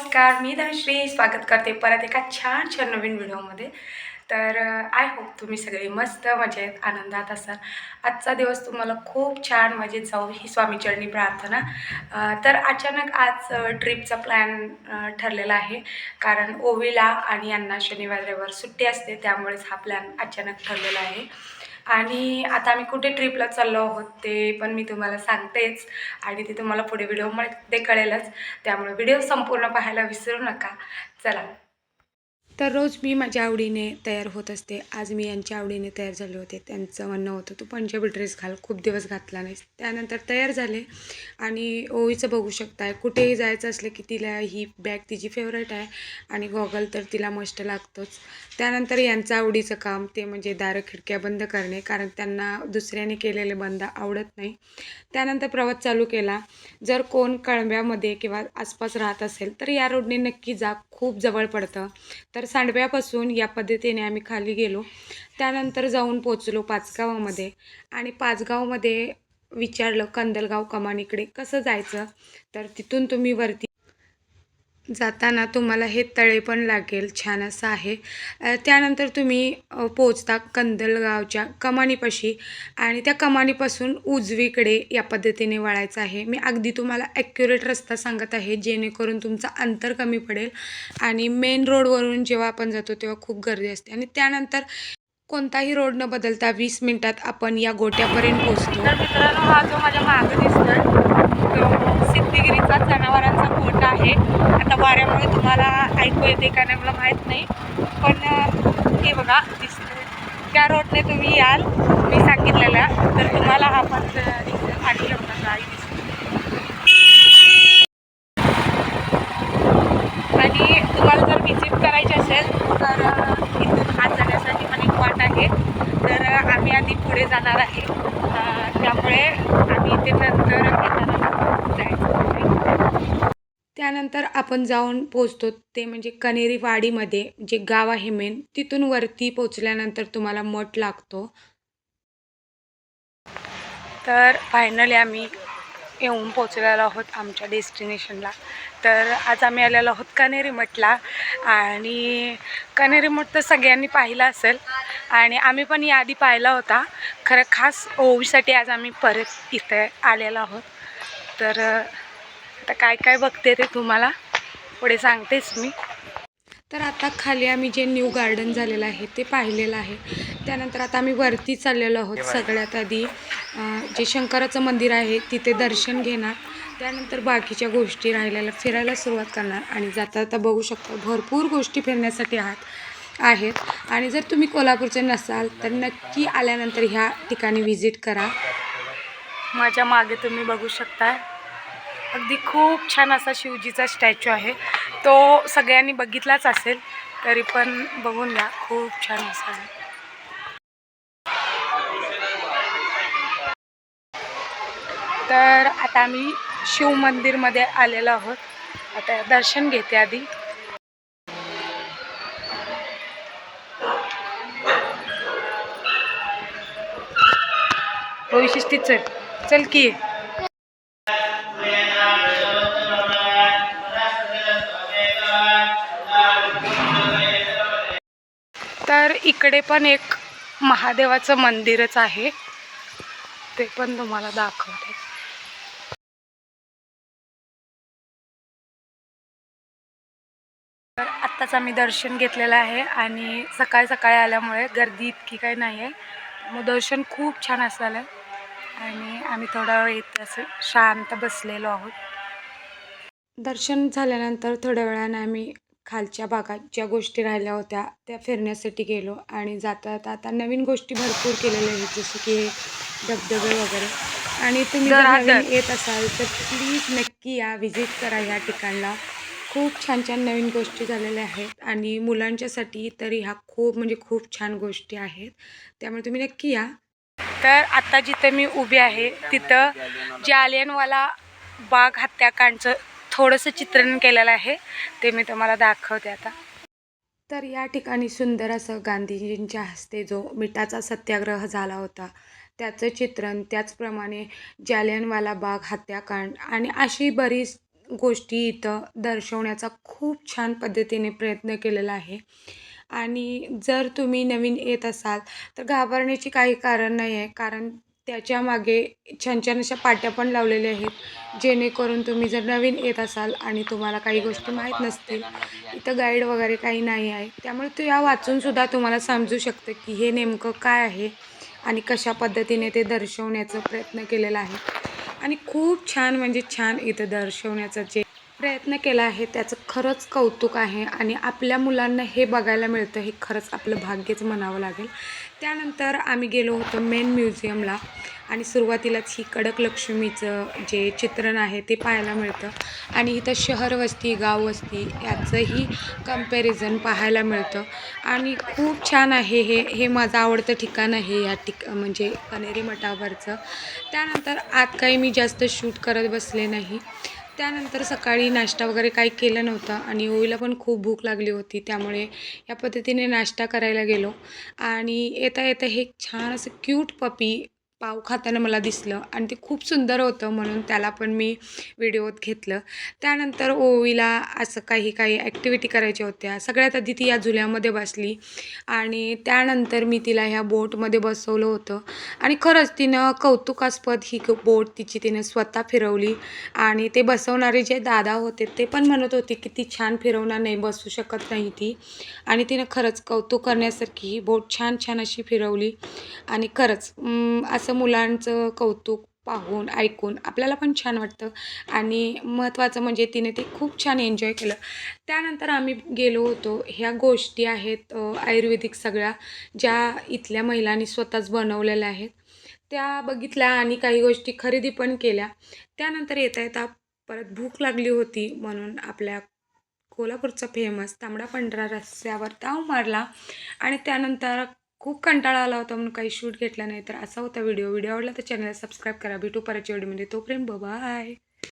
नमस्कार मी धनश्री स्वागत करते परत एका छान छान नवीन व्हिडिओमध्ये. तर आय होप तुम्ही सगळे मस्त मजेत आनंदात असाल. आजचा दिवस तुम्हाला खूप छान मजेत जाऊ ही स्वामीचरणी प्रार्थना. तर अचानक आज ट्रिपचा प्लॅन ठरलेला आहे. कारण ओवीला आणि यांना शनिवार रविवार सुट्टी असते त्यामुळेच हा प्लॅन अचानक ठरलेला आहे. आणि आता आम्ही कुठे ट्रिपला चाललो आहोत ते पण मी तुम्हाला सांगतेच. आणि ते तुम्हाला पुढे व्हिडिओमध्ये कळेलच. त्यामुळे व्हिडिओ संपूर्ण पाहायला विसरू नका. चला. तर रोज मी माझ्या आवडीने तयार होत असते. आज मी यांच्या आवडीने तयार झाले होते. त्यांचं म्हणणं होतं तू पंजाबी ड्रेस घाल. खूप दिवस घातला नाहीस. त्यानंतर तयार झाले. आणि ओवीचं बघू शकताय. कुठेही जायचं असलं की तिला ही बॅग तिची फेवरेट आहे. आणि गॉगल तर तिला मस्ट लागतोच. त्यानंतर यांचं आवडीचं काम ते म्हणजे दारं खिडक्या बंद करणे. कारण त्यांना दुसऱ्याने केलेले बंद आवडत नाही. त्यानंतर प्रवास चालू केला. जर कोण कळंब्यामध्ये किंवा आसपास राहत असेल तर या रोडने नक्की जा. खूप जवळ पडतं. तर सांडव्यापासून या पद्धतीने आम्ही खाली गेलो. त्यानंतर जाऊन पोचलो पाचगावामध्ये. आणि पाचगावमध्ये विचारलं कंदलगाव कमानीकडे कसं जायचं? तर तिथून तुम्ही वरती जाताना तुम्हाला हे तळे पण लागेल छान असं आहे. त्यानंतर तुम्ही पोचता कंदलगावच्या कमानीपाशी आणि त्या कमानीपासून उजवीकडे या पद्धतीने वळायचं आहे. मी अगदी तुम्हाला ॲक्युरेट रस्ता सांगत आहे जेणेकरून तुमचं अंतर कमी पडेल आणि मेन रोडवरून जेव्हा आपण जातो तेव्हा खूप गर्दी असते. आणि त्यानंतर कोणताही रोड न बदलता वीस मिनिटात आपण या गोट्यापर्यंत पोचतो. तर मित्रांनो हा जो माझ्या मागे दिसतोय तो सिद्धिगिरीचा जनावरांचा गोठा आहे. वाऱ्यामुळे तुम्हाला ऐकू येते का नाही मला माहीत नाही. पण हे बघा दिसतोय. त्या रोडने तुम्ही याल मी सांगितलेला. तर तुम्हाला हा पण इथं आणि हे बघा दिसते. आणि तुम्हाला जर व्हिजिट करायची असेल तर इथून आत जाण्यासाठी पण एक वाट आहे. तर आम्ही आधी पुढे जाणार आहे. त्यामुळे आम्ही ते नंतर येताना जायचं. त्यानंतर आपण जाऊन पोचतो ते म्हणजे कनेरी वाडीमध्ये जे गाव आहे मेन तिथून वरती पोचल्यानंतर तुम्हाला मठ लागतो. तर फायनली आम्ही येऊन पोचलेलो आहोत आमच्या डेस्टिनेशनला तर आज आम्ही आलेलो आहोत कनेरी मठला. आणि कनेरी मठ तर सगळ्यांनी पाहिला असेल. आणि आम्ही पण याआधी पाहिला होता. खरं खास ओवीसाठी आज आम्ही परत इथे आलेलो आहोत. तर आता काय काय बघते ते तुम्हाला पुढे सांगतेच मी. तर आता खाली आम्ही जे न्यू गार्डन झालेलं आहे ते पाहिलेलं आहे. त्यानंतर आता आम्ही वरती चाललेलो आहोत सगळ्यात आधी. जे शंकराचं मंदिर आहे तिथे दर्शन घेणार. त्यानंतर बाकीच्या गोष्टी राहिलेल्या फिरायला सुरुवात करणार. आणि जाता जाता बघू शकता भरपूर गोष्टी फिरण्यासाठी आहात आहेत. आणि जर तुम्ही कोल्हापूरचे नसाल तर नक्की आल्यानंतर ह्या ठिकाणी व्हिजिट करा. माझ्या मागे तुम्ही बघू शकता. अगदी खूप छान असा शिवजीचा स्टॅच्यू आहे. तो सगळ्यांनी बघितलाच असेल तरी पण बघून घ्या खूप छान असा आहे. तर आता आम्ही शिव मंदिरमध्ये आलेलो आहोत. आता दर्शन घेते आधी. हो चल. चल की. इकडे पण एक महादेवाचं मंदिरच आहे. ते पण तुम्हाला दाखवते. तर आत्ताच आम्ही दर्शन घेतलेलं आहे आणि सकाळी सकाळी आल्यामुळे गर्दी इतकी काही नाही आहे मग दर्शन खूप छान असलं आणि आम्ही थोडा वेळ इथे असं शांत बसलेलो आहोत. दर्शन झाल्यानंतर थोड्या वेळाने आम्ही खालच्या भागात ज्या गोष्टी राहिल्या होत्या त्या फिरण्यासाठी गेलो आणि जाता जाता आता नवीन गोष्टी भरपूर केलेल्या आहेत जसं की धबधबे वगैरे. आणि तुम्ही जर नवीन येत असाल तर प्लीज नक्की या व्हिजिट करा या ठिकाणला. खूप छान छान नवीन गोष्टी झालेल्या आहेत आणि मुलांच्यासाठी तरी ह्या खूप म्हणजे खूप छान गोष्टी आहेत. त्यामुळे तुम्ही नक्की या. तर आता जिथे मी उभी आहे तिथं जालियनवाला बाग हत्याकांडचं थोडंसं चित्रण केलेलं आहे. ते मी तुम्हाला दाखवते आता. तर या ठिकाणी सुंदर असं गांधीजींच्या हस्ते जो मिठाचा सत्याग्रह झाला होता त्याचं चित्रण त्याचप्रमाणे जालियनवाला बाग हत्याकांड आणि अशी बरीच गोष्टी इथं दर्शवण्याचा खूप छान पद्धतीने प्रयत्न केलेला आहे. आणि जर तुम्ही नवीन येत असाल तर घाबरण्याची काही कारण नाही आहे कारण त्याच्यामागे छान छान अशा पाट्या पण लावलेल्या आहेत. जेणेकरून तुम्ही जर नवीन येत असाल आणि तुम्हाला काही गोष्टी माहीत नसतील इथं गाईड वगैरे काही नाही आहे. त्यामुळे ते या वाचूनसुद्धा तुम्हाला समजू शकतं की हे नेमकं काय आहे आणि कशा पद्धतीने ते दर्शवण्याचा प्रयत्न केलेला आहे. आणि खूप छान म्हणजे छान इथं दर्शवण्याचं जे प्रयत्न केला आहे त्याचं खरंच कौतुक आहे आणि आपल्या मुलांना हे बघायला मिळतं हे खरंच आपलं भाग्यच म्हणावं लागेल. त्यानंतर आम्ही गेलो होतो मेन म्युझियमला आणि सुरुवातीलाच ही कडक लक्ष्मीचं जे चित्रण आहे ते पाहायला मिळतं. आणि इथं शहर वस्ती गाव वस्ती याचंही कंपॅरिझन पाहायला मिळतं. आणि खूप छान आहे हे हे माझं आवडतं ठिकाण आहे या ठिक म्हणजे कनेरी मठावरचं. त्यानंतर आत काही मी जास्त शूट करत बसले नाही. त्यानंतर सकाळी नाश्ता वगैरे काही केलं नव्हतं आणि ओवीला पण खूप भूक लागली होती त्यामुळे या पद्धतीने नाश्ता करायला गेलो. आणि येता येता हे छान असं क्यूट पपी पाव खाताना मला दिसलं आणि ते खूप सुंदर होतं म्हणून त्याला पण मी व्हिडिओत घेतलं. त्यानंतर ओवीला असं काही काही ॲक्टिव्हिटी करायच्या होत्या. सगळ्यात आधी ती या झुल्यामध्ये बसली आणि त्यानंतर मी तिला ह्या बोटमध्ये बसवलं होतं. आणि खरंच तिनं कौतुकास्पद ही बोट तिची तिनं स्वतः फिरवली आणि ते बसवणारे जे दादा होते ते पण म्हणत होते की ती छान फिरवणार नाही बसू शकत नाही ती. आणि तिनं खरंच कौतुक करण्यासारखी ही बोट छान छान अशी फिरवली आणि खरंच असं असं मुलांचं कौतुक पाहून ऐकून आपल्याला पण छान वाटतं. आणि महत्त्वाचं म्हणजे तिने ते खूप छान एन्जॉय केलं. त्यानंतर आम्ही गेलो होतो. ह्या गोष्टी आहेत आयुर्वेदिक सगळ्या ज्या इथल्या महिलांनी स्वतःच बनवलेल्या आहेत. त्या बघितल्या आणि काही गोष्टी खरेदी पण केल्या. त्यानंतर येता येता परत भूक लागली होती म्हणून आपल्या कोल्हापूरचा फेमस तांबडा पांढरा रस्त्यावर ताव मारला. आणि त्यानंतर खूप कंटाळा आला होता म्हणून काही शूट घेतला नाही. तर असा होता व्हिडिओ. व्हिडिओ आवडला तर चॅनलला सबस्क्राईब करा. भेटू परत व्हिडिओमध्ये म्हणजे तोपर्यंत बाय